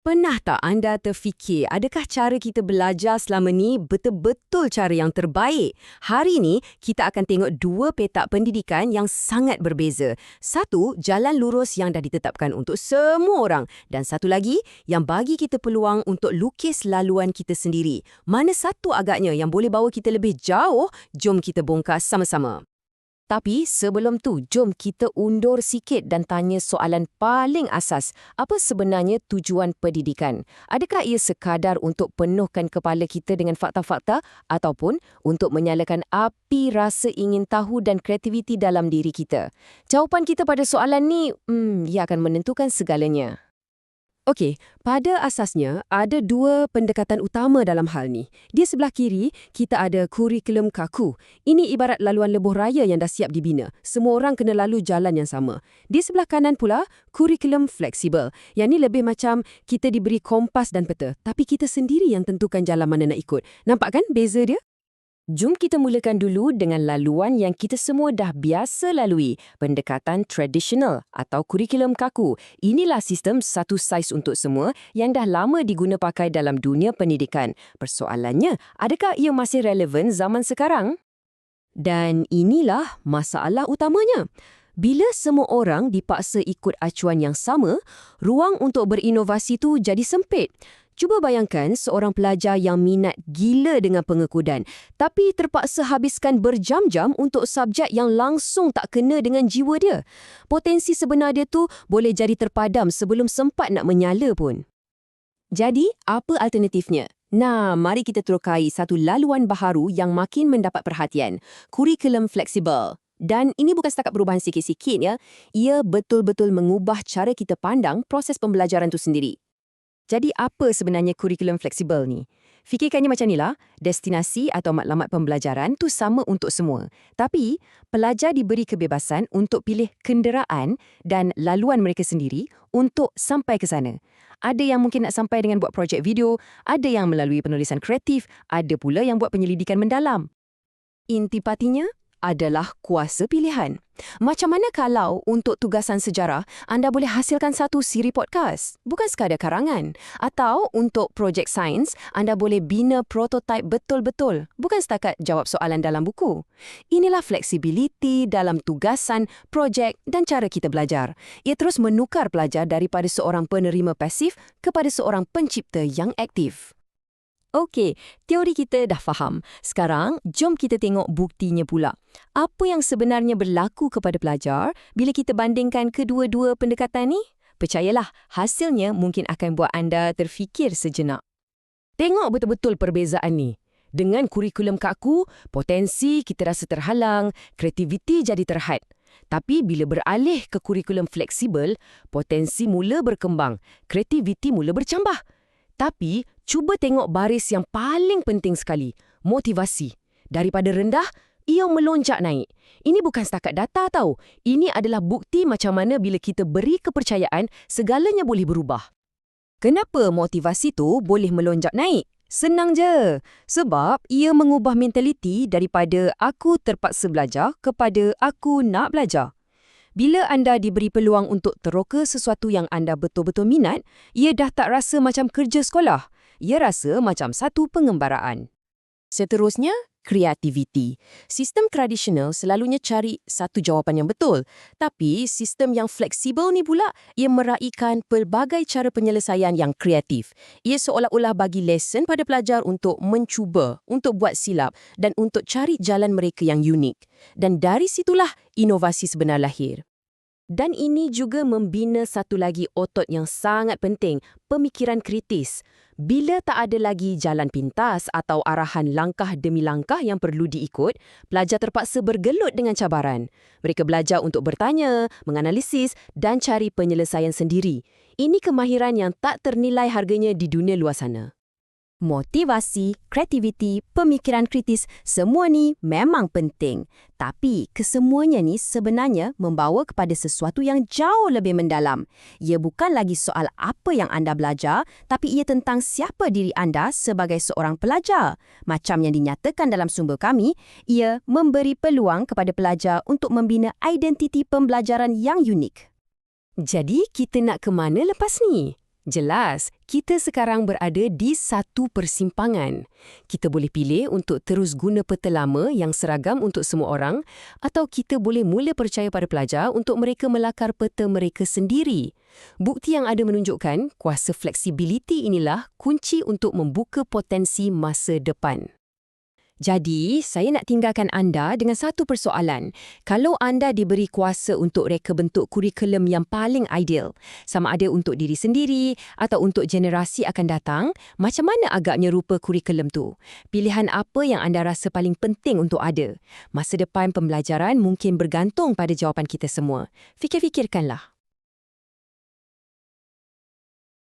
Pernah tak anda terfikir, adakah cara kita belajar selama ni betul-betul cara yang terbaik? Hari ni, kita akan tengok dua petak pendidikan yang sangat berbeza. Satu, jalan lurus yang dah ditetapkan untuk semua orang. Dan satu lagi, yang bagi kita peluang untuk lukis laluan kita sendiri. Mana satu agaknya yang boleh bawa kita lebih jauh? Jom kita bongkar sama-sama. Tapi sebelum tu, jom kita undur sikit dan tanya soalan paling asas. Apa sebenarnya tujuan pendidikan? Adakah ia sekadar untuk penuhkan kepala kita dengan fakta-fakta ataupun untuk menyalakan api rasa ingin tahu dan kreativiti dalam diri kita? Jawapan kita pada soalan ni, hmm, ia akan menentukan segalanya. Okey, pada asasnya ada dua pendekatan utama dalam hal ni. Di sebelah kiri, kita ada kurikulum kaku. Ini ibarat laluan lebuh raya yang dah siap dibina. Semua orang kena lalu jalan yang sama. Di sebelah kanan pula, kurikulum fleksibel. Yang ni lebih macam kita diberi kompas dan peta, tapi kita sendiri yang tentukan jalan mana nak ikut. Nampak kan beza dia? Jom kita mulakan dulu dengan laluan yang kita semua dah biasa lalui, pendekatan tradisional atau kurikulum kaku. Inilah sistem satu saiz untuk semua yang dah lama diguna pakai dalam dunia pendidikan. Persoalannya, adakah ia masih relevan zaman sekarang? Dan inilah masalah utamanya. Bila semua orang dipaksa ikut acuan yang sama, ruang untuk berinovasi tu jadi sempit. Cuba bayangkan seorang pelajar yang minat gila dengan pengekudan tapi terpaksa habiskan berjam-jam untuk subjek yang langsung tak kena dengan jiwa dia. Potensi sebenar dia tu boleh jadi terpadam sebelum sempat nak menyala pun. Jadi, apa alternatifnya? Nah, mari kita terokai satu laluan baharu yang makin mendapat perhatian. Kurikulum fleksibel. Dan ini bukan setakat perubahan sikit-sikit ya. Ia betul-betul mengubah cara kita pandang proses pembelajaran itu sendiri. Jadi apa sebenarnya kurikulum fleksibel ni? Fikirkannya macam inilah, destinasi atau matlamat pembelajaran tu sama untuk semua. Tapi, pelajar diberi kebebasan untuk pilih kenderaan dan laluan mereka sendiri untuk sampai ke sana. Ada yang mungkin nak sampai dengan buat projek video, ada yang melalui penulisan kreatif, ada pula yang buat penyelidikan mendalam. Intipatinya, adalah kuasa pilihan. Macam mana kalau untuk tugasan sejarah, anda boleh hasilkan satu siri podcast, bukan sekadar karangan. Atau untuk projek sains, anda boleh bina prototipe betul-betul, bukan setakat jawab soalan dalam buku. Inilah fleksibiliti dalam tugasan, projek dan cara kita belajar. Ia terus menukar pelajar daripada seorang penerima pasif kepada seorang pencipta yang aktif. Okey, teori kita dah faham. Sekarang, jom kita tengok buktinya pula. Apa yang sebenarnya berlaku kepada pelajar bila kita bandingkan kedua-dua pendekatan ni? Percayalah, hasilnya mungkin akan buat anda terfikir sejenak. Tengok betul-betul perbezaan ni. Dengan kurikulum kaku, potensi kita rasa terhalang, kreativiti jadi terhad. Tapi bila beralih ke kurikulum fleksibel, potensi mula berkembang, kreativiti mula bercambah. Tapi, cuba tengok baris yang paling penting sekali, motivasi. Daripada rendah, ia melonjak naik. Ini bukan setakat data tau. Ini adalah bukti macam mana bila kita beri kepercayaan, segalanya boleh berubah. Kenapa motivasi tu boleh melonjak naik? Senang je. Sebab ia mengubah mentaliti daripada aku terpaksa belajar kepada aku nak belajar. Bila anda diberi peluang untuk teroka sesuatu yang anda betul-betul minat, ia dah tak rasa macam kerja sekolah. Ia rasa macam satu pengembaraan. Seterusnya, kreativiti. Sistem tradisional selalunya cari satu jawapan yang betul. Tapi sistem yang fleksibel ni pula, ia meraihkan pelbagai cara penyelesaian yang kreatif. Ia seolah-olah bagi lesen pada pelajar untuk mencuba, untuk buat silap dan untuk cari jalan mereka yang unik. Dan dari situlah inovasi sebenar lahir. Dan ini juga membina satu lagi otot yang sangat penting, pemikiran kritis. Bila tak ada lagi jalan pintas atau arahan langkah demi langkah yang perlu diikut, pelajar terpaksa bergelut dengan cabaran. Mereka belajar untuk bertanya, menganalisis dan cari penyelesaian sendiri. Ini kemahiran yang tak ternilai harganya di dunia luar sana motivasi, kreativiti, pemikiran kritis, semua ni memang penting. Tapi kesemuanya ni sebenarnya membawa kepada sesuatu yang jauh lebih mendalam. Ia bukan lagi soal apa yang anda belajar, tapi ia tentang siapa diri anda sebagai seorang pelajar. Macam yang dinyatakan dalam sumber kami, ia memberi peluang kepada pelajar untuk membina identiti pembelajaran yang unik. Jadi, kita nak ke mana lepas ni? Jelas, kita sekarang berada di satu persimpangan. Kita boleh pilih untuk terus guna peta lama yang seragam untuk semua orang atau kita boleh mula percaya pada pelajar untuk mereka melakar peta mereka sendiri. Bukti yang ada menunjukkan kuasa fleksibiliti inilah kunci untuk membuka potensi masa depan. Jadi, saya nak tinggalkan anda dengan satu persoalan. Kalau anda diberi kuasa untuk reka bentuk kurikulum yang paling ideal, sama ada untuk diri sendiri atau untuk generasi akan datang, macam mana agaknya rupa kurikulum tu? Pilihan apa yang anda rasa paling penting untuk ada? Masa depan pembelajaran mungkin bergantung pada jawapan kita semua. Fikir-fikirkanlah.